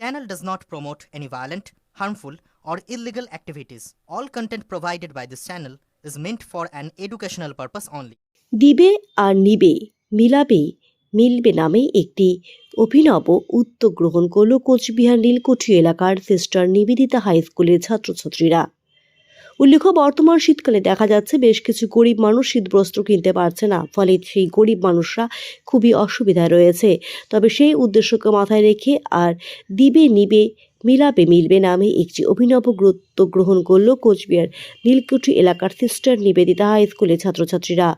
channel does not promote any violent, harmful, or illegal activities. All content provided by this channel is meant for an educational purpose only. দিবে আর নিবে মিলাবে মিলবে নামে একটি অভিনব উদ্যোগ গ্রহণ করল কোচবিহার নীলকুঠি এলাকার সিস্টার নিবেদিতা হাই স্কুলের ছাত্রছাত্রীরা উল্লেখ্য, বর্তমান শীতকালে দেখা যাচ্ছে বেশ কিছু গরিব মানুষ শীতবস্ত্র কিনতে পারছে না, ফলে সেই গরিব মানুষরা খুবই অসুবিধায় রয়েছে। তবে সেই উদ্দেশ্যকে মাথায় রেখে আর দিবে নিবে মিলাবে মিলবে নামে একটি অভিনব গুরুত্ব গ্রহণ করল কোচবিহার নীলকুঠি এলাকার সিস্টার নিবেদিতা হাই স্কুলের ছাত্রছাত্রীরা।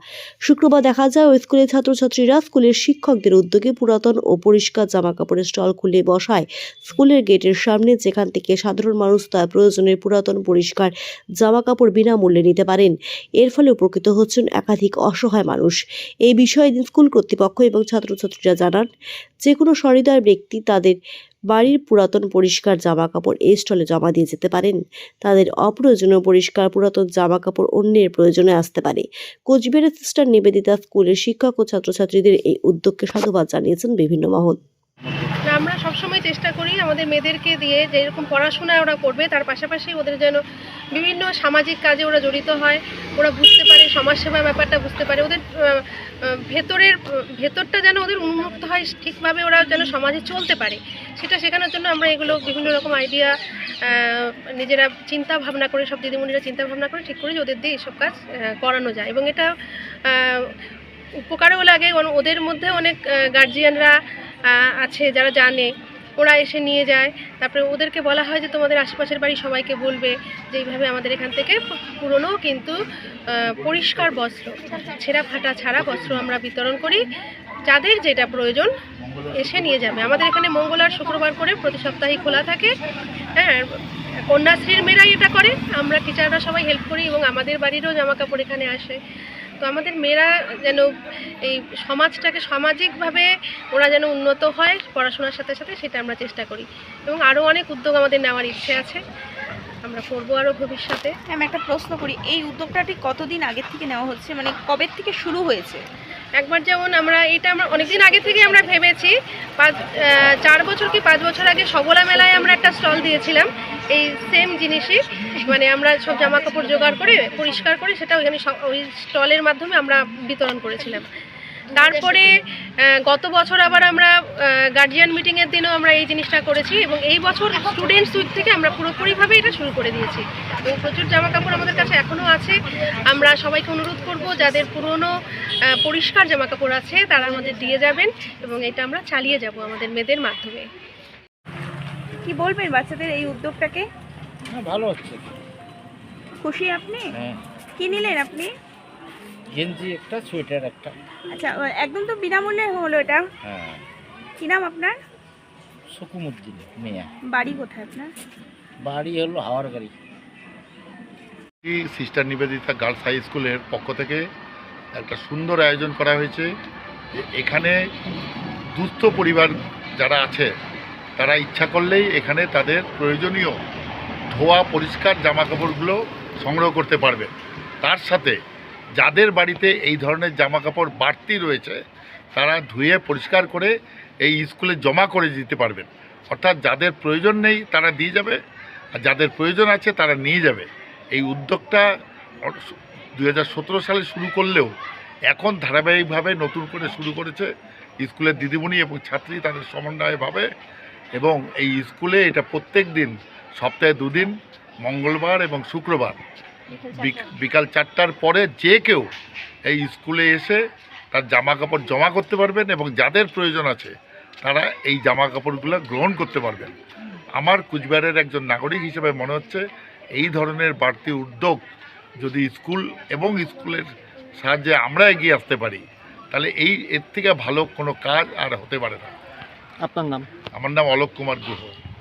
শুক্রবার দেখা যায়, ওই স্কুলের ছাত্রছাত্রীরা স্কুলের শিক্ষকদের উদ্যোগে পুরাতন ও পরিষ্কার জামাকাপড়ের স্টল খুলে বসায়। স্কুলের গেটের সামনে যেখান থেকে সাধারণ মানুষ তার প্রয়োজনের পুরাতন পরিষ্কার জামাকাপড় বিনামূল্যে নিতে পারেন, এর ফলে উপকৃত হচ্ছেন একাধিক অসহায় মানুষ। এই বিষয়ে স্কুল কর্তৃপক্ষ এবং ছাত্রছাত্রীরা জানান যে কোনো সরিদার ব্যক্তি তাদের বাড়ির পুরাতন পরিষ্কার জামা কাপড় এই স্টলে জমা দিয়ে যেতে পারেন। তাদের অপ্রয়োজনীয় পরিষ্কার পুরাতন জামা কাপড় অন্যের প্রয়োজনে আসতে পারে। কোচবিহারের সিস্টার নিবেদিতা স্কুলের শিক্ষক ও ছাত্রছাত্রীদের এই উদ্যোগকে সাধুবাদ জানিয়েছেন বিভিন্ন মহল। আমরা সবসময় চেষ্টা করি আমাদের মেয়েদেরকে দিয়ে যে এরকম পড়াশোনা ওরা করবে, তার পাশাপাশি ওদের যেন বিভিন্ন সামাজিক কাজে ওরা জড়িত হয়, ওরা বুঝতে পারে, সমাজসেবার ব্যাপারটা বুঝতে পারে, ওদের ভেতরের, ভেতরটা যেন ওদের উন্মুক্ত হয়, ঠিকভাবে ওরা যেন সমাজে চলতে পারে, সেটা শেখানোর জন্য আমরা এগুলো বিভিন্ন রকম আইডিয়া নিজেরা চিন্তা ভাবনা করে, সব দিদিমণিরা চিন্তা ভাবনা করে ঠিক করে যে ওদের দিয়ে এইসব কাজ করানো যায় এবং এটা উপকারও লাগে ওদের মধ্যে অনেক গার্জিয়ানরা আছে, যারা জানে, ওরা এসে নিয়ে যায়। তারপরে ওদেরকে বলা হয় যে, তোমাদের আশেপাশের বাড়ি সবাইকে বলবে যে, এইভাবে আমাদের এখান থেকে পুরনো কিন্তু পরিষ্কার বস্ত্র, ছেঁড়া ফাটা ছাড়া বস্ত্র আমরা বিতরণ করি। যাদের যেটা প্রয়োজন এসে নিয়ে যাবে। আমাদের এখানে মঙ্গল আর শুক্রবার করে প্রতি সপ্তাহে খোলা থাকে। হ্যাঁ কন্যাশ্রীর মেয়েরাই এটা করে। আমরা টিচাররা সবাই হেল্প করি এবং আমাদের বাড়িরও জামা কাপড় এখানে আসে। তো আমাদের মেয়েরা যেন এই সমাজটাকে সামাজিকভাবে ওরা যেন উন্নত হয় পড়াশোনার সাথে সাথে সেটা আমরা চেষ্টা করি। এবং আরও অনেক উদ্যোগ আমাদের নেওয়ার ইচ্ছে আছে। আমরা করব আরও ভবিষ্যতে। আমি একটা প্রশ্ন করি এই উদ্যোগটা ঠিক কতদিন আগের থেকে নেওয়া হচ্ছে? মানে কবে থেকে শুরু হয়েছে? একবার যেমন আমরা এটা আমরা অনেকদিন আগে থেকে আমরা ভেবেছি পাঁচ চার বছর কি পাঁচ বছর আগে সবলা মেলায় আমরা একটা স্টল দিয়েছিলাম। এই জিনিসই মানে আমরা সব জামা কাপড় জোগাড় করে, পরিষ্কার করে সেটা ওইখানে ওই স্টলের মাধ্যমে আমরা বিতরণ করেছিলাম। তারপরে গত বছর আবার আমরা গার্জিয়ান মিটিংয়ের দিনও আমরা এই জিনিসটা করেছি এবং এই বছর স্টুডেন্টস উইক থেকে আমরা পুরোপুরিভাবে এটা শুরু করে দিয়েছি। এবং প্রচুর জামা কাপড় আমাদের কাছে এখনও আছে। আমরা সবাইকে অনুরোধ করব, যাদের পুরনো পরিষ্কার জামা কাপড় আছে, তারা আমাদের দিয়ে যাবেন এবং এটা আমরা চালিয়ে যাব আমাদের মেয়েদের মাধ্যমে। কি বলবেন বাচ্চাদের এই উদ্যোগটাকে? হ্যাঁ ভালো হচ্ছে। খুশি আপনি? হ্যাঁ। কি নিলেন আপনি? গেঞ্জি একটা সোয়েটার একটা। আচ্ছা একদম তো বিনামূল্যে হলো এটা। হ্যাঁ। কি নাম আপনার? সুকুমুদ্দিন মেয়া। বাড়ি কোথায় আপনার? বাড়ি হলো হাওয়ার গাড়ি। সিস্টার নিবেদিতা গার্লস হাই স্কুলের পক্ষ থেকে একটা সুন্দর আয়োজন করা হয়েছে। যে এখানে দুস্থ পরিবার যারা আছে তারা ইচ্ছা করলেই এখানে তাদের প্রয়োজনীয় ধোয়া, পরিষ্কার জামা কাপড়গুলো সংগ্রহ করতে পারবে। তার সাথে যাদের বাড়িতে এই ধরনের জামা কাপড় বাড়তি রয়েছে, তারা ধুয়ে, পরিষ্কার করে এই স্কুলে জমা করে দিতে পারবেন। অর্থাৎ যাদের প্রয়োজন নেই, তারা দিয়ে যাবে, আর যাদের প্রয়োজন আছে, তারা নিয়ে যাবে। এই উদ্যোগটা দু হাজার সতেরো সালে শুরু করলেও এখন ধারাবাহিকভাবে নতুন করে শুরু করেছে স্কুলের দিদিমণি এবং ছাত্রী তাদের সমন্বয়ভাবে এবং এই স্কুলে এটা প্রত্যেক দিন সপ্তাহে দুদিন মঙ্গলবার এবং শুক্রবার। বিক- বিকাল চারটার পরে যে কেউ এই স্কুলে এসে তার জামা কাপড় জমা করতে পারবেন এবং যাদের প্রয়োজন আছে তারা এই জামা কাপড়গুলো গ্রহণ করতে পারবেন। আমার কুচবিহারের একজন নাগরিক হিসেবে মনে হচ্ছে এই ধরনের বাড়তি উদ্যোগ যদি স্কুল এবং স্কুলের সাহায্যে আমরা এগিয়ে আসতে পারি তাহলে এই এর থেকে ভালো কোনো কাজ আর হতে পারে না। আপনার নাম? আমার নাম অলোক কুমার গুহ।